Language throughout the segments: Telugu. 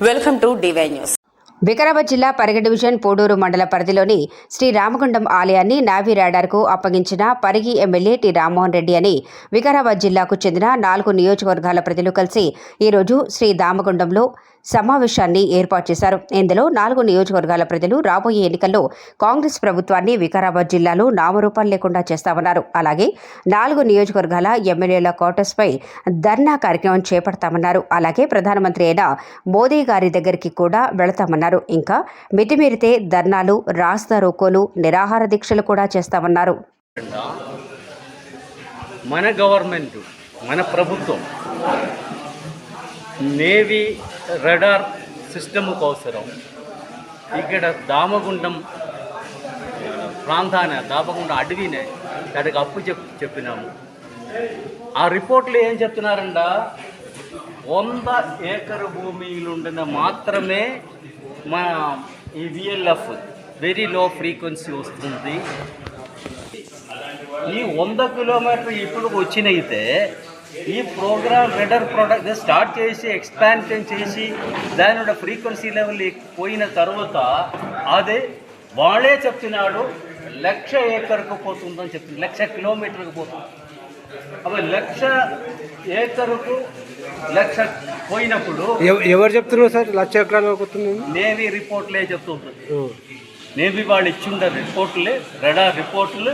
Welcome to DY news. Vikarabad జిల్లా పరిగె డివిజన్ పోడూరు మండల పరిధిలోని శ్రీ రామగుండం ఆలయాన్ని నావీ రాడార్కు అప్పగించిన పరిగి ఎమ్మెల్యే టి రామ్మోహన్ రెడ్డి అని వికారాబాద్ జిల్లాకు చెందిన నాలుగు నియోజకవర్గాల ప్రజలు కలిసి ఈరోజు శ్రీ దామగుండంలో సమావేశాన్ని ఏర్పాటు చేశారు. ఇందులో నాలుగు నియోజకవర్గాల ప్రజలు రాబోయే ఎన్నికల్లో కాంగ్రెస్ ప్రభుత్వాన్ని వికారాబాద్ జిల్లాలో నామరూపాలు లేకుండా చేస్తామన్నారు. అలాగే నాలుగు నియోజకవర్గాల ఎమ్మెల్యేల క్వార్టర్స్పై ధర్నా కార్యక్రమం చేపడతామన్నారు. అలాగే ప్రధానమంత్రి అయిన మోదీ గారి దగ్గరికి కూడా వెళతామన్నారు. ఇంకా మితిమీరితే ధర్నాలు రాస్తా రోకోలు నిరాహార దీక్షలు కూడా చేస్తామన్నారు. మన గవర్నమెంట్ మన ప్రభుత్వం నేవీ రెడార్ సిస్టమ్కి అవసరం ఇక్కడ దామగుండం ప్రాంతాన దామగుండం అడవినే దానికి అప్పు చెప్ చెప్పినాము. ఆ రిపోర్ట్లో ఏం చెప్తున్నారంట? వంద ఏకర్ భూమిలుండిన మాత్రమే మన ఈ విఎల్ఎఫ్ వెరీ లో ఫ్రీక్వెన్సీ వస్తుంది. ఈ వంద కిలోమీటర్ ఇప్పుడు వచ్చినైతే ఈ ప్రోగ్రామ్ రెడర్ ప్రొడక్ట్ స్టార్ట్ చేసి ఎక్స్పాన్షన్ చేసి దాని ఫ్రీక్వెన్సీ లెవెల్ పోయిన తర్వాత అదే వాళ్ళే చెప్తున్నాడు లక్ష ఏకర్కు పోతుందని చెప్తుంది లక్ష కిలోమీటర్కి పోతుంది. అవి లక్ష ఏకరుకు లక్ష పోయినప్పుడు ఎవ- ఎవరు చెప్తున్నారు సార్? లక్ష ఎకరాలు అవుతుంది నేవీ రిపోర్ట్లే చెప్తుంది నేవీ వాళ్ళు ఇచ్చిండే రిపోర్టులే రెడార్ రిపోర్టులు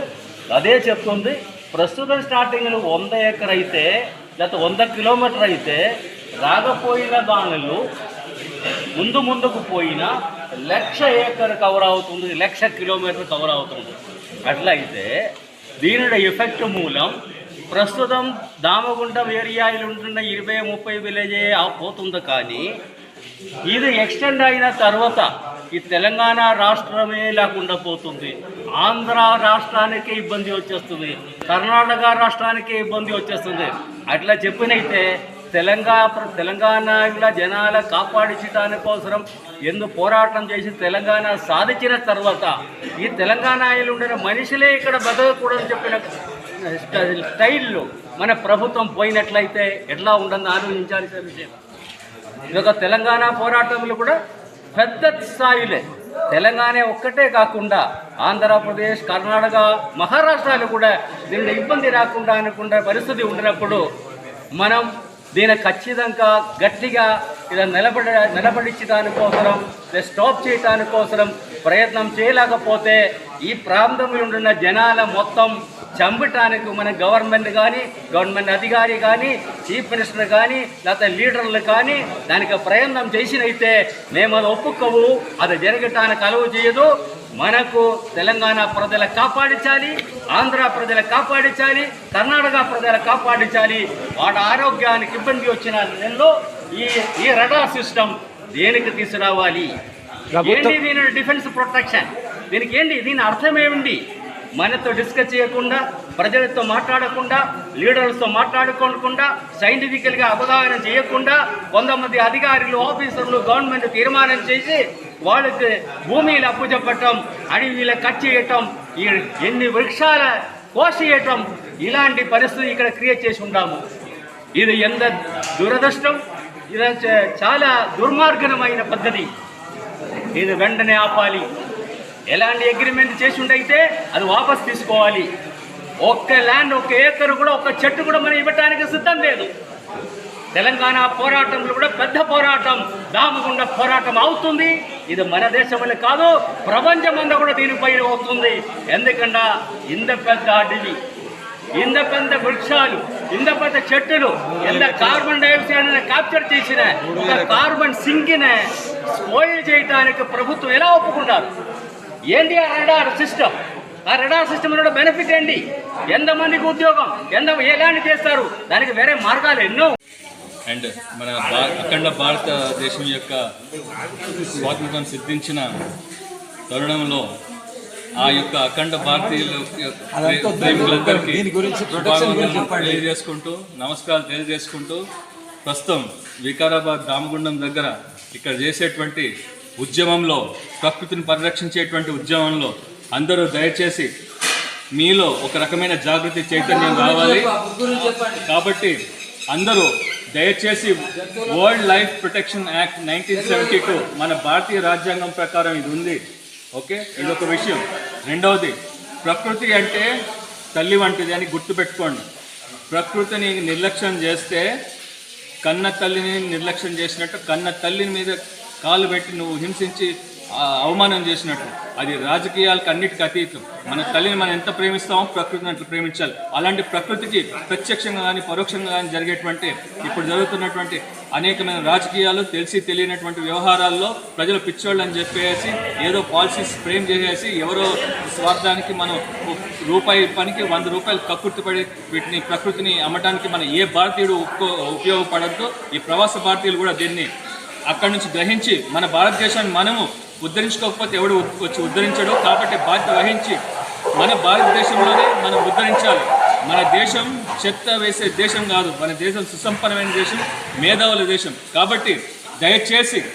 అదే చెప్తుంది. ప్రస్తుతం స్టార్టింగ్లో వంద ఎకర్ అయితే లేకపోతే వంద కిలోమీటర్ అయితే రాకపోయిన దానిలో ముందు ముందుకు పోయిన లక్ష ఏకర్ కవర్ అవుతుంది లక్ష కిలోమీటర్ కవర్ అవుతుంది. అట్లయితే దీనిలో దీని ఎఫెక్ట్ మూలం ప్రస్తుతం దామగుండం ఏరియాలో ఉంటున్న ఇరవై ముప్పై విలేజే పోతుంది కానీ ఇది ఎక్స్టెండ్ అయిన తర్వాత ఈ తెలంగాణ రాష్ట్రమే లేకుండా పోతుంది. ఆంధ్ర రాష్ట్రానికే ఇబ్బంది వచ్చేస్తుంది. కర్ణాటక రాష్ట్రానికే ఇబ్బంది వచ్చేస్తుంది. అట్లా చెప్పినైతే తెలంగాణ తెలంగాణ జనాల కాపాడించడానికి కోసరం ఎందు పోరాటం చేసి తెలంగాణ సాధించిన తర్వాత ఈ తెలంగాణలో ఉండిన మనుషులే ఇక్కడ బతకకూడదని చెప్పిన స్టైల్లో మన ప్రభుత్వం పోయినట్లయితే ఎట్లా ఉండదని ఆలోచించాల్సిన విషయం ఇదొక తెలంగాణ పోరాటంలో కూడా పెద్ద స్థాయిలే. తెలంగాణ ఒక్కటే కాకుండా ఆంధ్రప్రదేశ్ కర్ణాటక మహారాష్ట్రాలు కూడా దీని ఇబ్బంది రాకుండా అనుకునే పరిస్థితి ఉండినప్పుడు మనం దీని ఖచ్చితంగా గట్టిగా ఇలా నిలబడ నిలబడించడానికోసరం స్టాప్ చేయడానికోసరం ప్రయత్నం చేయలేకపోతే ఈ ప్రాంతంలో ఉంటున్న జనాల మొత్తం చంపటానికి మన గవర్నమెంట్ కానీ గవర్నమెంట్ అధికారి కానీ చీఫ్ మినిస్టర్ కానీ లేకపోతే లీడర్లు కానీ దానికి ప్రయత్నం చేసినైతే మేము అది ఒప్పుకోవు అది జరగటానికి అలవు చేయదు. మనకు తెలంగాణ ప్రజలు కాపాడించాలి ఆంధ్ర ప్రజలు కాపాడించాలి కర్ణాటక ప్రజలు కాపాడించాలి. వాటి ఆరోగ్యానికి ఇబ్బంది వచ్చిన నెలలో ఈ ఈ రడార్ సిస్టమ్ దేనికి తీసుకురావాలి? ఏంటి దీని డిఫెన్స్ ప్రొటెక్షన్? దీనికి ఏంటి? దీని అర్థం ఏమిటి మనతో డిస్కస్ చేయకుండా ప్రజలతో మాట్లాడకుండా లీడర్లతో మాట్లాడుకోకుండా సైంటిఫికల్గా అవగాహన చేయకుండా కొంతమంది అధికారులు ఆఫీసర్లు గవర్నమెంట్ తీర్మానం చేసి వాళ్ళకి భూమిలు అప్పు చెప్పటం అడవిలో కట్ చేయటం ఈ ఎన్ని వృక్షాల కోసేయటం ఇలాంటి పరిస్థితి ఇక్కడ క్రియేట్ చేసి ఉన్నాము. ఇది ఎంత దురదృష్టం ఇది చాలా దుర్మార్గమైన పద్ధతి. ఇది వెంటనే ఆపాలి. ఎలాంటి అగ్రిమెంట్ చేసి ఉండైతే అది వాపస్ తీసుకోవాలి. ఒక్క ల్యాండ్ ఒక్క ఏకర్ కూడా ఒక్క చెట్టు కూడా మనం ఇవ్వటానికి సిద్ధం లేదు. తెలంగాణ పోరాటంలో కూడా పెద్ద పోరాటం దామగుండ పోరాటం అవుతుంది. ఇది మన దేశంలో కాదు ప్రపంచమంతా కూడా దీనిపై అవుతుంది. ఎందుకంటే ఇంత పెద్ద అడవి ఇంత పెద్ద వృక్షాలు ఇంత పెద్ద చెట్టులు ఎంత కార్బన్ డైఆక్సైడ్ క్యాప్చర్ చేసిన కార్బన్ సింక్ని స్పోయిల్ చేయడానికి ప్రభుత్వం ఎలా ఒప్పుకుంటారు? ఏంటి ఆ రెడార్ సిస్టమ్ ఆ రెడార్ సిస్టమ్ వల్ల బెనిఫిట్ ఏంటి ఎంతమందికి ఉద్యోగం? ఎంత ఎలాంటి చేస్తారు? దానికి వేరే మార్గాలు ఎన్నో అండ్ మన అఖండ భారతదేశం యొక్క స్వాతంత్రం సిద్ధించిన తరుణంలో ఆ యొక్క అఖండ భారతీయుల తెలియజేసుకుంటూ నమస్కారాలు తెలియజేసుకుంటూ ప్రస్తుతం వికారాబాద్ రామగుండం దగ్గర ఇక్కడ చేసేటువంటి ఉద్యమంలో ప్రకృతిని పరిరక్షించేటువంటి ఉద్యమంలో అందరూ దయచేసి మీలో ఒక రకమైన జాగృతి చైతన్యం రావాలి. కాబట్టి అందరూ దయచేసి world life protection act nineteen seventy two మన భారతీయ రాజ్యాంగం ప్రకారం ఇది ఉంది. ఓకే? ఇది ఒక విషయం. రెండవది ప్రకృతి అంటే తల్లి వంటిది అని గుర్తుపెట్టుకోండి. ప్రకృతిని నిర్లక్ష్యం చేస్తే కన్న తల్లిని నిర్లక్ష్యం చేసినట్టు కన్న తల్లిని మీద కాళ్ళు పెట్టి నువ్వు హింసించి అవమానం చేసినట్టు. అది రాజకీయాలకు అన్నిటికీ అతీతం. మన తల్లిని మనం ఎంత ప్రేమిస్తామో ప్రకృతిని అట్లా ప్రేమించాలి. అలాంటి ప్రకృతికి ప్రత్యక్షంగా కానీ పరోక్షంగా కానీ జరిగేటువంటి ఇప్పుడు జరుగుతున్నటువంటి అనేకమైన రాజకీయాలు తెలిసి తెలియనటువంటి వ్యవహారాల్లో ప్రజలు పిచ్చోళ్ళు అని చెప్పేసి ఏదో పాలసీస్ ఫ్రేమ్ చేసేసి ఎవరో స్వార్థానికి మనం రూపాయి పనికి వంద రూపాయలు కక్కుర్తి పడి వీటిని ప్రకృతిని అమ్మటానికి మన ఏ భారతీయుడు ఉపయోగపడద్దు ఈ ప్రవాస భారతీయులు కూడా దీన్ని అక్కడి నుంచి గ్రహించి మన భారతదేశాన్ని మనము ఉద్ధరించుకోకపోతే ఎవడు వచ్చి ఉద్ధరించడు. కాబట్టి బాధ్యత వహించి మన భారతదేశంలోనే మనం ఉద్ధరించాలి. మన దేశం చెత్త వేసే దేశం కాదు. మన దేశం సుసంపన్నమైన దేశం మేధావుల దేశం. కాబట్టి దయచేసి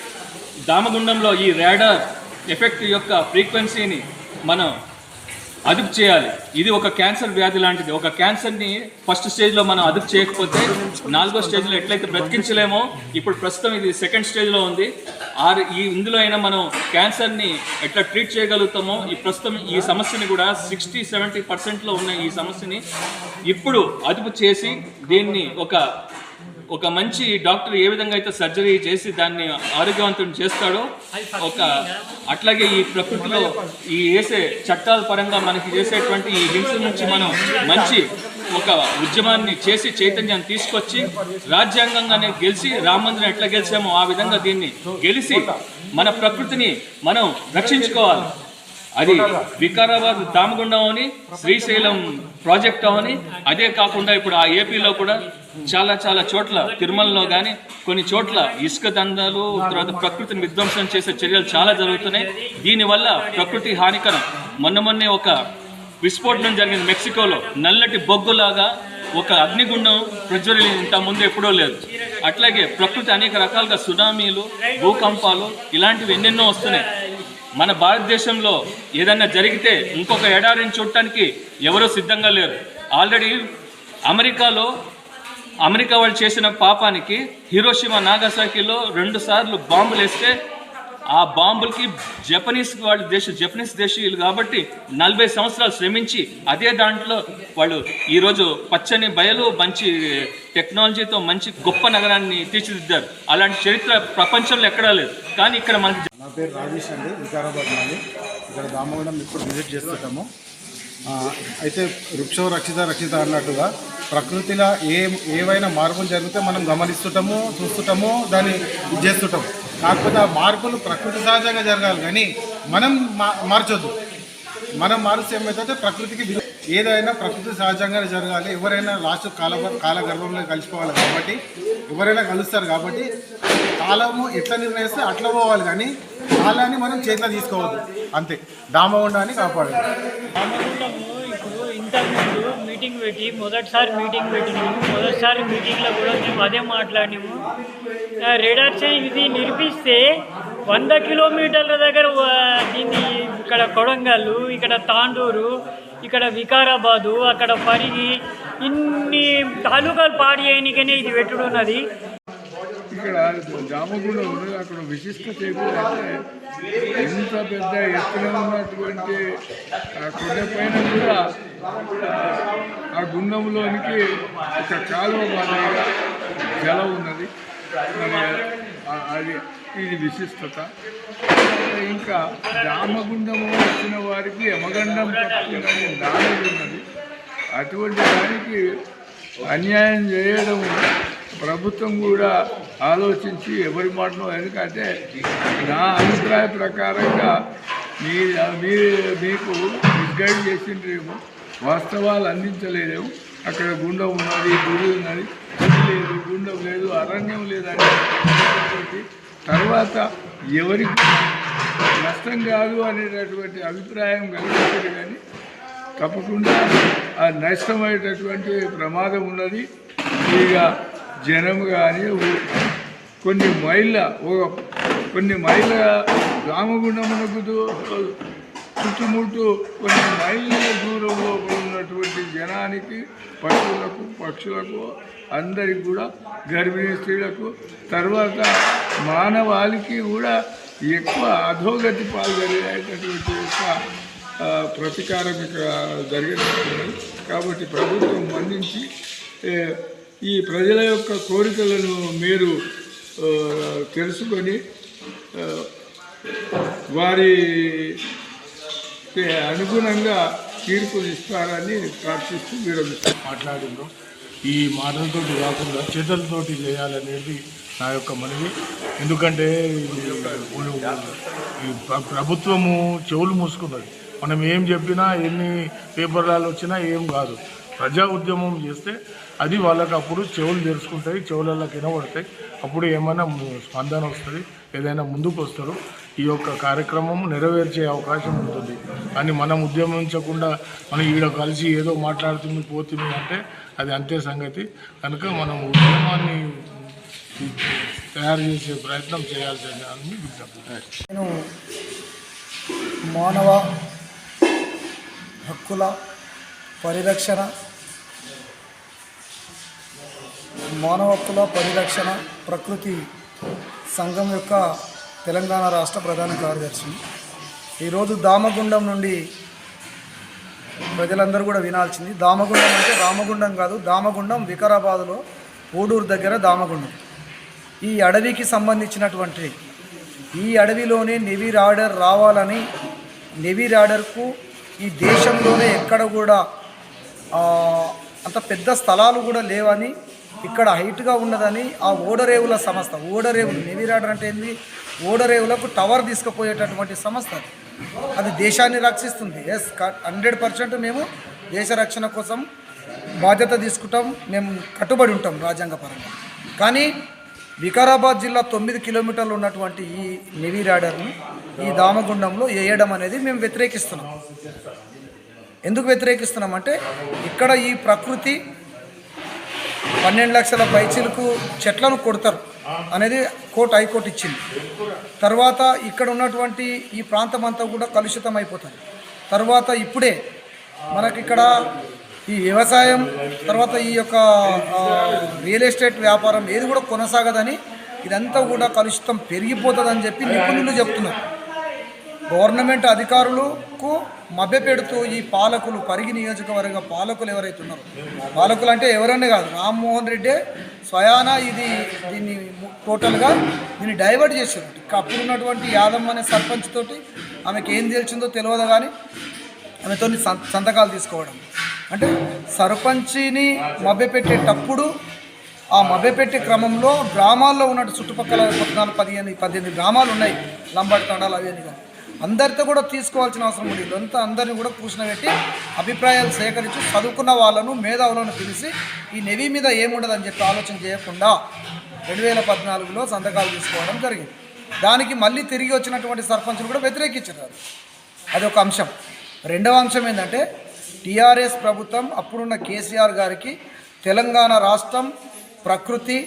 దామగుండంలో ఈ రాడార్ ఎఫెక్ట్ యొక్క ఫ్రీక్వెన్సీని మనం అదుపు చేయాలి. ఇది ఒక క్యాన్సర్ వ్యాధి లాంటిది. ఒక క్యాన్సర్ని ఫస్ట్ స్టేజ్లో మనం అదుపు చేయకపోతే నాలుగో స్టేజ్లో ఎట్లయితే బ్రతికించలేమో ఇప్పుడు ప్రస్తుతం ఇది సెకండ్ స్టేజ్లో ఉంది. ఆరు ఈ ఇందులో అయినా మనం క్యాన్సర్ని ఎట్లా ట్రీట్ చేయగలుగుతామో ఈ ప్రస్తుతం ఈ సమస్యని కూడా సిక్స్టీ సెవెంటీ పర్సెంట్లో ఉన్న ఈ సమస్యని ఇప్పుడు అదుపు చేసి దీన్ని ఒక ఒక మంచి డాక్టర్ ఏ విధంగా అయితే సర్జరీ చేసి దాన్ని ఆరోగ్యవంతం చేస్తాడో ఒక అట్లాగే ఈ ప్రకృతిలో ఈ వేసే చట్టాల పరంగా మనకి చేసేటువంటి ఈ హింస నుంచి మనం మంచి ఒక ఉద్యమాన్ని చేసి చైతన్యాన్ని తీసుకొచ్చి రాజ్యాంగంగానే గెలిచి రామ మందిరం ఎట్లా గెలిచామో ఆ విధంగా దీన్ని గెలిచి మన ప్రకృతిని మనం రక్షించుకోవాలి. అది వికారాబాద్ దామగుండం అని శ్రీశైలం ప్రాజెక్ట్ అని అదే కాకుండా ఇప్పుడు ఆ ఏపీలో కూడా చాలా చాలా చోట్ల తిరుమలలో కానీ కొన్ని చోట్ల ఇసుక దందాలు తర్వాత ప్రకృతిని విధ్వంసం చేసే చర్యలు చాలా జరుగుతున్నాయి. దీనివల్ల ప్రకృతి హానికరం. మొన్న మొన్నే ఒక విస్ఫోటనం జరిగింది మెక్సికోలో. నల్లటి బొగ్గులాగా ఒక అగ్నిగుండం ప్రజ్వలి ఇంత ముందు ఎప్పుడో లేదు. అట్లాగే ప్రకృతి అనేక రకాలుగా సునామీలు భూకంపాలు ఇలాంటివి ఎన్నెన్నో వస్తున్నాయి. మన భారతదేశంలో ఏదన్నా జరిగితే ఇంకొక ఎడారిని చూడటానికి ఎవరూ సిద్ధంగా లేరు. ఆల్రెడీ అమెరికాలో అమెరికా వాళ్ళు చేసిన పాపానికి హీరోషిమా నాగసాకిలో రెండు సార్లు బాంబులు వేస్తే ఆ బాంబులకి జపనీస్ వాళ్ళ దేశ జపనీస్ దేశీయులు కాబట్టి నలభై సంవత్సరాలు శ్రమించి అదే దాంట్లో వాళ్ళు ఈరోజు పచ్చని బయలు మంచి టెక్నాలజీతో మంచి గొప్ప నగరాన్ని తీర్చిదిద్దారు. అలాంటి చరిత్ర ప్రపంచంలో ఎక్కడా లేదు. కానీ ఇక్కడ మనకి పేరు రాజేష్ అండి వికారాబాద్ నాది. ఇక్కడ దామోగడం ఇప్పుడు విజిట్ చేస్తుంటాము. అయితే వృక్షో రక్షిత రక్షిత అన్నట్టుగా ప్రకృతిలో ఏ ఏవైనా మార్పులు జరిగితే మనం గమనిస్తుంటాము చూస్తుంటాము దాన్ని ఇది చేస్తుంటాము. కాకపోతే ఆ మార్పులు ప్రకృతి సహజంగా జరగాలి కానీ మనం మా మార్చొద్దు. మనం మారుస్తే ఏమవుతుందంటే ప్రకృతికి ఏదైనా ప్రకృతి సహజంగానే జరగాలి. ఎవరైనా లాస్ట్ కాల కాలగర్భంలో కలిసిపోవాలి కాబట్టి ఎవరైనా కలుస్తారు కాబట్టి కాలము ఎట్లా నిర్ణయిస్తే అట్లా పోవాలి. కానీ కాలాన్ని మనం చేతిలో తీసుకోవద్దు. అంతే. దామగుండాన్ని కాపాడాలి ఇప్పుడు ఇంతకుముందు మీటింగ్ పెట్టి మొదటిసారి మీటింగ్ పెట్టినాము. మొదటిసారి మీటింగ్లో కూడా మేము అదే మాట్లాడినాము. ఆ, రేడార్స్ ఇది నిర్మిస్తే వంద కిలోమీటర్ల దగ్గర దీన్ని ఇక్కడ కొడంగల్లు ఇక్కడ తాండూరు ఇక్కడ వికారాబాదు అక్కడ పరిగి ఇన్ని తాలూకాలు పాడి చేయనికనే ఇది పెట్టుడున్నది. ఇక్కడ జామగుండం ఉన్నది అక్కడ విశిష్టత ఏంటంటే ఎంత పెద్ద ఎత్తున ఉన్నటువంటి ఆ కొండ పైన కూడా ఆ గుండంలోనికి ఒక కాలువ మాదిరిగా జలం ఉన్నది. అది ఇది విశిష్టత. ఇంకా రామగుండము వచ్చిన వారికి యమగండం తప్పుతుందని దాని ఉన్నది అటువంటి దానికి అన్యాయం చేయడం ప్రభుత్వం కూడా ఆలోచించి ఎవరి మాటను ఎందుకంటే నా అభిప్రాయ ప్రకారంగా మీ మీ- మీకు మిస్గైడ్ చేసిండ్రేమో వాస్తవాలు అందించలేదేమో. అక్కడ గుండం ఉన్నది గుడి ఉన్నది లేదు గుండం లేదు అరణ్యం లేదని తర్వాత ఎవరికి నష్టం కాదు అనేటటువంటి అభిప్రాయం కలిగించారు కానీ తప్పకుండా ఆ నష్టమయ్యేటటువంటి ప్రమాదం ఉన్నది. ఇక జనం కానీ కొన్ని మైళ్ళ ఒక కొన్ని మైళ్ళ రామగుండమునకు చుట్టుముట్టు కొన్ని మైళ్ళ దూరంలో ఉన్నటువంటి జనానికి పశువులకు పక్షులకు అందరికి కూడా గర్భిణీ స్త్రీలకు తర్వాత మానవాళికి కూడా ఎక్కువ అధోగతి పాల్గొనేటటువంటి యొక్క ప్రతీకారం ఇక్కడ జరిగినట్టున్నది కాబట్టి ప్రభుత్వం అందించి ఈ ప్రజల యొక్క కోరికలను మీరు తెలుసుకొని వారి అనుగుణంగా తీర్పు ఇస్తారని ప్రార్థిస్తూ మీరు మాట్లాడిండ్రు. ఈ మాటలతో కాకుండా చేతులతోటి చేయాలనేది నా యొక్క మనవి. ఎందుకంటే ఈ- ప్రభుత్వము చెవులు మూసుకున్నది. మనం ఏం చెప్పినా ఎన్ని పేపర్లలో వచ్చినా ఏం కాదు. ప్రజా ఉద్యమం చేస్తే అది వాళ్ళకి అప్పుడు చెవులు తెరుచుకుంటాయి చెవులలో వినబడతాయి అప్పుడు ఏమైనా స్పందన వస్తుంది ఏదైనా ముందుకు వస్తారు. ఈ యొక్క కార్యక్రమం నెరవేర్చే అవకాశం ఉంటుంది. కానీ మనం ఉద్యమించకుండా మనం ఈడ కలిసి ఏదో మాట్లాడుతుంది పోతుంది అంటే అది అంతే సంగతి. కనుక మనం ఉద్యమాన్ని తయారు చేసే ప్రయత్నం చేయాల్సింది అని నేను మానవ హక్కుల పరిరక్షణ మానవ హక్కుల పరిరక్షణ ప్రకృతి సంఘం యొక్క తెలంగాణ రాష్ట్ర ప్రధాన కార్యదర్శి. ఈరోజు దామగుండం నుండి ప్రజలందరూ కూడా వినాల్సింది. దామగుండం అంటే రామగుండం కాదు దామగుండం వికారాబాద్లో ఓడూరు దగ్గర దామగుండం. ఈ అడవికి సంబంధించినటువంటి ఈ అడవిలోనే నెవీ రాడర్ రావాలని నెవీ రాడర్కు ఈ దేశంలోనే ఎక్కడ కూడా అంత పెద్ద స్థలాలు కూడా లేవని ఇక్కడ హైట్గా ఉన్నదని ఆ ఓడరేవుల సంస్థ. ఓడరేవులు నెవీ రాడర్ అంటే ఏంది? ఓడరేవులకు టవర్ తీసుకుపోయేటటువంటి సంస్థ అది. దేశాన్ని రక్షిస్తుంది. ఎస్ హండ్రెడ్ పర్సెంట్ మేము దేశ రక్షణ కోసం బాధ్యత తీసుకుంటాం. మేము కట్టుబడి ఉంటాం రాజ్యాంగపరంగా కానీ వికారాబాద్ జిల్లా తొమ్మిది కిలోమీటర్లు ఉన్నటువంటి ఈ నెవీ రాడర్ని ఈ దామగుండంలో వేయడం అనేది మేము వ్యతిరేకిస్తున్నాం. ఎందుకు వ్యతిరేకిస్తున్నామంటే ఇక్కడ ఈ ప్రకృతి పన్నెండు లక్షల పైచీలకు చెట్లను కొడతారు అనేది కోర్టు హైకోర్టు ఇచ్చింది. తర్వాత ఇక్కడ ఉన్నటువంటి ఈ ప్రాంతం అంతా కూడా కలుషితం అయిపోతుంది తర్వాత ఇప్పుడే మనకి ఇక్కడ ఈ వ్యవసాయం తర్వాత ఈ యొక్క రియల్ ఎస్టేట్ వ్యాపారం ఏది కూడా కొనసాగదని ఇదంతా కూడా కలుషితం పెరిగిపోతుందని చెప్పి నిపుణులు చెప్తున్నారు. గవర్నమెంట్ అధికారులకు మభ్యపెడుతూ ఈ పాలకులు పరిగి నియోజకవర్గ పాలకులు ఎవరైతే ఉన్నారో పాలకులు అంటే ఎవరనే కాదు రామ్మోహన్ రెడ్డి స్వయాన ఇది దీన్ని టోటల్గా దీన్ని డైవర్ట్ చేశారు. అప్పుడు ఉన్నటువంటి యాదమ్మ అనే సర్పంచ్ తోటి ఆమెకి ఏం తెలిసిందో తెలియదు కానీ ఆమెతో సంతకాలు తీసుకోవడం. అంటే సర్పంచిని మభ్యపెట్టేటప్పుడు ఆ మభ్యపెట్టే క్రమంలో గ్రామాల్లో ఉన్నట్టు చుట్టుపక్కల పద్నాలుగు పదిహేను పద్దెనిమిది గ్రామాలు ఉన్నాయి. లంబాడి తండాలు అవి అని కానీ అందరితో కూడా తీసుకోవాల్సిన అవసరం ఉంది. ఇదంతా అందరిని కూడా కూర్చునబెట్టి అభిప్రాయాలు సేకరించి చదువుకున్న వాళ్ళను మేధావులను పిలిచి ఈ నెవి మీద ఏముండదని చెప్పి ఆలోచన చేయకుండా రెండు వేల పద్నాలుగులో సంతకాలు తీసుకోవడం జరిగింది. దానికి మళ్ళీ తిరిగి వచ్చినటువంటి సర్పంచ్లు కూడా వ్యతిరేకించారు అది ఒక అంశం. రెండవ అంశం ఏంటంటే టీఆర్ఎస్ ప్రభుత్వం అప్పుడున్న కేసీఆర్ గారికి తెలంగాణ రాష్ట్రం ప్రకృతి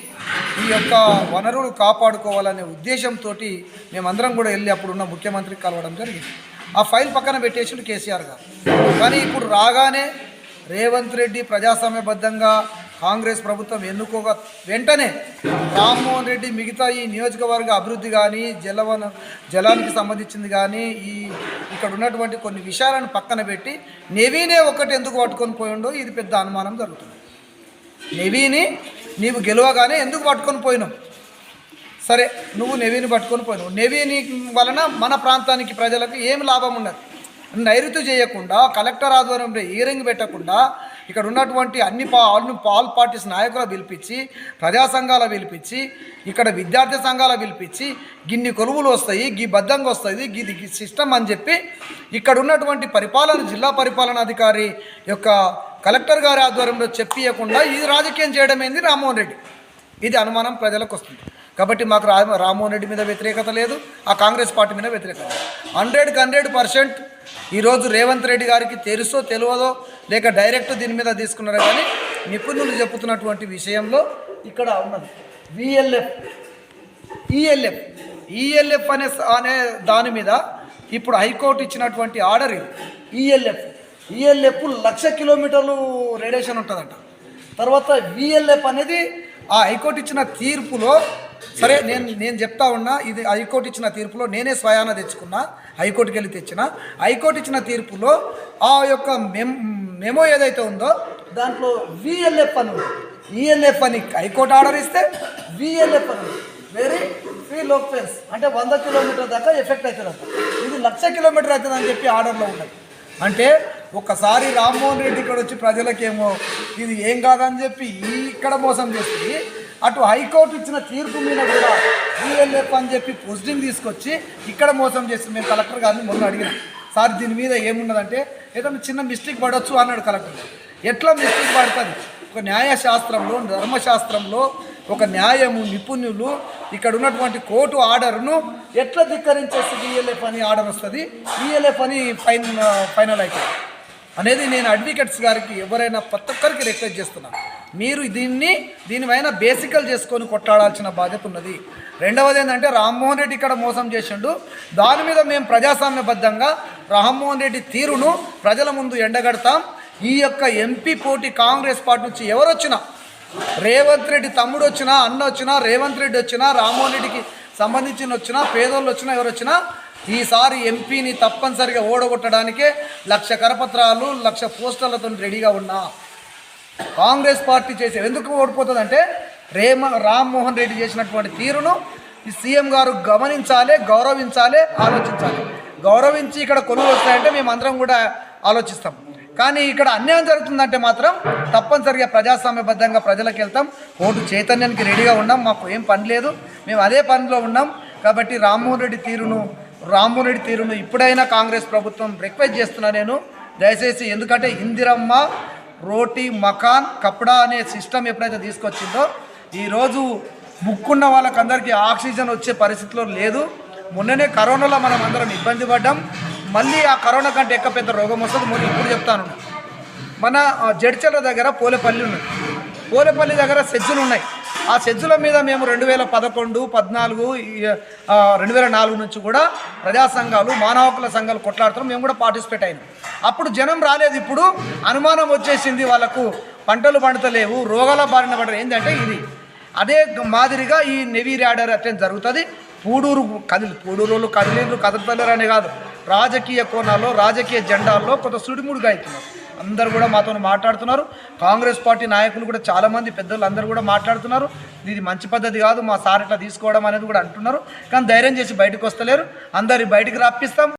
ఈ యొక్క వనరులు కాపాడుకోవాలనే ఉద్దేశంతో మేమందరం కూడా వెళ్ళి అప్పుడున్న ముఖ్యమంత్రికి కలవడం జరిగింది. ఆ ఫైల్ పక్కన పెట్టేసిండు కేసీఆర్ గారు. కానీ ఇప్పుడు రాగానే రేవంత్ రెడ్డి ప్రజాస్వామ్యబద్ధంగా కాంగ్రెస్ ప్రభుత్వం ఎన్నుకోగా వెంటనే రామ్మోహన్ రెడ్డి మిగతా ఈ నియోజకవర్గ అభివృద్ధి కానీ జలవన జలానికి సంబంధించింది కానీ ఈ ఇక్కడ ఉన్నటువంటి కొన్ని విషయాలను పక్కన పెట్టి నెవీనే ఒక్కటి ఎందుకు పట్టుకొని పోయిండో ఇది పెద్ద అనుమానం జరుగుతుంది. నెవీని నీవు గెలవగానే ఎందుకు పట్టుకొని పోయినావు? సరే నువ్వు నెవీని పట్టుకొని పోయినావు. నెవీని వలన మన ప్రాంతానికి ప్రజలకు ఏం లాభం ఉండదు. నైరుతి చేయకుండా కలెక్టర్ ఆధ్వర్యంలో హీరింగ్ పెట్టకుండా ఇక్కడ ఉన్నటువంటి అన్ని పా అన్ని ఆల్ పార్టీస్ నాయకులు పిలిపించి ప్రజా సంఘాల పిలిపించి ఇక్కడ విద్యార్థి సంఘాల పిలిపించి గిన్ని కొలువులు వస్తాయి గి బద్దంగా వస్తుంది గిది సిస్టమ్ అని చెప్పి ఇక్కడ ఉన్నటువంటి పరిపాలన జిల్లా పరిపాలనాధికారి యొక్క కలెక్టర్ గారి ఆధ్వర్యంలో చెప్పియకుండా ఇది రాజకీయం చేయడం ఏంది రామ్మోహన్ రెడ్డి. ఇది అనుమానం ప్రజలకు వస్తుంది. కాబట్టి మాకు రా రామ్మోహన్ రెడ్డి మీద వ్యతిరేకత లేదు ఆ కాంగ్రెస్ పార్టీ మీద వ్యతిరేకత లేదు. హండ్రెడ్కి హండ్రెడ్ పర్సెంట్ ఈరోజు రేవంత్ రెడ్డి గారికి తెలుసో తెలియదో లేక డైరెక్ట్ దీని మీద తీసుకున్నారో కానీ నిపుణులు చెబుతున్నటువంటి విషయంలో ఇక్కడ ఉన్నది విఎల్ఎఫ్ ఈఎల్ఎఫ్ ఈఎల్ఎఫ్ అనే అనే దాని మీద ఇప్పుడు హైకోర్టు ఇచ్చినటువంటి ఆర్డర్ ఇది. ఈఎల్ఎఫ్ ఈఎల్ఎఫ్ లక్ష కిలోమీటర్లు రేడియేషన్ ఉంటుందంట. తర్వాత విఎల్ఎఫ్ అనేది ఆ హైకోర్టు ఇచ్చిన తీర్పులో సరే నేను నేను చెప్తా ఉన్నా ఇది హైకోర్టు ఇచ్చిన తీర్పులో నేనే స్వయాన తెచ్చుకున్నా హైకోర్టుకి వెళ్ళి తెచ్చిన. హైకోర్టు ఇచ్చిన తీర్పులో ఆ యొక్క మెమ్ మెమో ఏదైతే ఉందో దాంట్లో విఎల్ఎఫ్ అని ఉంది. ఈఎల్ఎఫ్ అని హైకోర్టు ఆర్డర్ ఇస్తే విఎల్ఎఫ్ అని ఉంది. వెరీ ఫ్రీ లోఫెన్స్ అంటే వంద కిలోమీటర్ దాకా ఎఫెక్ట్ అవుతుంది ఇది లక్ష కిలోమీటర్ అవుతుంది అని చెప్పి ఆర్డర్లో ఉన్నది అంటే ఒక్కసారి రామ్మోహన్ రెడ్డి ఇక్కడ వచ్చి ప్రజలకేమో ఇది ఏం కాదని చెప్పి ఇక్కడ మోసం చేస్తుంది అటు హైకోర్టు ఇచ్చిన తీర్పు మీద కూడా ఈఎల్ఎఫ్ అని చెప్పి పొజిటివ్ తీసుకొచ్చి ఇక్కడ మోసం చేస్తుంది మేము కలెక్టర్ గారిని మొన్న అడిగినాం. సార్ దీని మీద ఏమున్నదంటే ఏదైనా చిన్న మిస్టేక్ పడవచ్చు అన్నాడు కలెక్టర్ ఎట్లా మిస్టేక్ పడుతుంది? ఒక న్యాయశాస్త్రంలో ధర్మశాస్త్రంలో ఒక న్యాయము నిపుణులు ఇక్కడ ఉన్నటువంటి కోర్టు ఆర్డర్ను ఎట్లా ధిక్కరించేసి ఈఎల్ఏ పని ఆర్డర్ వస్తుంది? ఈఎల్ఏ పని ఫైన్ ఫైనల్ అవుతుంది అనేది నేను అడ్వకేట్స్ గారికి ఎవరైనా ప్రతి ఒక్కరికి రిక్వెస్ట్ చేస్తున్నాను మీరు దీన్ని దీనిపైన బేసికల్ చేసుకొని కొట్లాడాల్సిన బాధ్యత ఉన్నది. రెండవది ఏంటంటే రామ్మోహన్ రెడ్డి ఇక్కడ మోసం చేసిండు. దాని మీద మేము ప్రజాస్వామ్యబద్ధంగా రామ్మోహన్ రెడ్డి తీరును ప్రజల ముందు ఎండగడతాం. ఈ యొక్క ఎంపీ పోటీ కాంగ్రెస్ పార్టీ నుంచి ఎవరొచ్చినా రేవంత్ రెడ్డి తమ్ముడు వచ్చినా అన్న వచ్చినా రేవంత్ రెడ్డి వచ్చినా రామ్మోహన్ రెడ్డికి సంబంధించిన వచ్చినా పేదోళ్ళు వచ్చినా ఎవరు వచ్చినా ఈసారి ఎంపీని తప్పనిసరిగా ఓడగొట్టడానికే లక్ష కరపత్రాలు లక్ష పోస్టర్లతో రెడీగా ఉన్నా. కాంగ్రెస్ పార్టీ చేసే ఎందుకు ఓడిపోతుందంటే రేమ రామ్మోహన్ రెడ్డి చేసినటువంటి తీరును ఈ సీఎం గారు గమనించాలి గౌరవించాలి ఆలోచించాలి. గౌరవించి ఇక్కడ కొనుగోలు వస్తాయంటే మేమందరం కూడా ఆలోచిస్తాం. కానీ ఇక్కడ అన్యాయం జరుగుతుందంటే మాత్రం తప్పనిసరిగా ప్రజాస్వామ్యబద్ధంగా ప్రజలకు వెళ్తాం ఓటు చైతన్యానికి రెడీగా ఉన్నాం. మాకు ఏం పని లేదు. మేము అదే పనిలో ఉన్నాం. కాబట్టి రామ్మోహన్ రెడ్డి తీరును రామ్మోహన్ రెడ్డి తీరును ఇప్పుడైనా కాంగ్రెస్ ప్రభుత్వం రిక్వెస్ట్ చేస్తున్నా నేను. దయచేసి ఎందుకంటే ఇందిరమ్మ రోటీ మకాన్ కప్డా అనే సిస్టమ్ ఎప్పుడైతే తీసుకొచ్చిందో ఈరోజు ముక్కున్న వాళ్ళకందరికీ ఆక్సిజన్ వచ్చే పరిస్థితిలో లేదు. మొన్ననే కరోనాలో మనం అందరం ఇబ్బంది పడ్డాం. మళ్ళీ ఆ కరోనా కంటే ఎక్కువ పెద్ద రోగం వస్తుంది. మళ్ళీ ఇప్పుడు చెప్తాను. మన ఆ, జడ్చర్ల దగ్గర పోలేపల్లి ఉన్నది. పోలేపల్లి దగ్గర సెజ్జులు ఉన్నాయి. ఆ సెజ్జుల మీద మేము రెండు వేల పదకొండు పద్నాలుగు రెండు వేల నాలుగు నుంచి కూడా ప్రజా సంఘాలు మానవ హక్కుల సంఘాలు కొట్లాడుతున్నాం. మేము కూడా పార్టిసిపేట్ అయినాం. అప్పుడు జనం రాలేదు. ఇప్పుడు అనుమానం వచ్చేసింది వాళ్ళకు పంటలు పండుతలేవు రోగాల బారిన పడరు ఏంటంటే ఇది అదే మాదిరిగా ఈ నెవీ ర్యాడర్ అట్లా జరుగుతుంది. పూడూరు కదిలి పూడూరులు కదిలీలు కదలతలేరు అనే కాదు. రాజకీయ కోణాల్లో రాజకీయ జెండాల్లో కొంత సుడిముడిగా అవుతున్నారు అందరు కూడా మాతో మాట్లాడుతున్నారు. కాంగ్రెస్ పార్టీ నాయకులు కూడా చాలామంది పెద్దలు అందరూ కూడా మాట్లాడుతున్నారు. ఇది మంచి పద్ధతి కాదు మా సార్ ఇట్లా తీసుకోవడం అనేది కూడా అంటున్నారు. కానీ ధైర్యం చేసి బయటకు వస్తలేరు. అందరి బయటికి రప్పిస్తాం.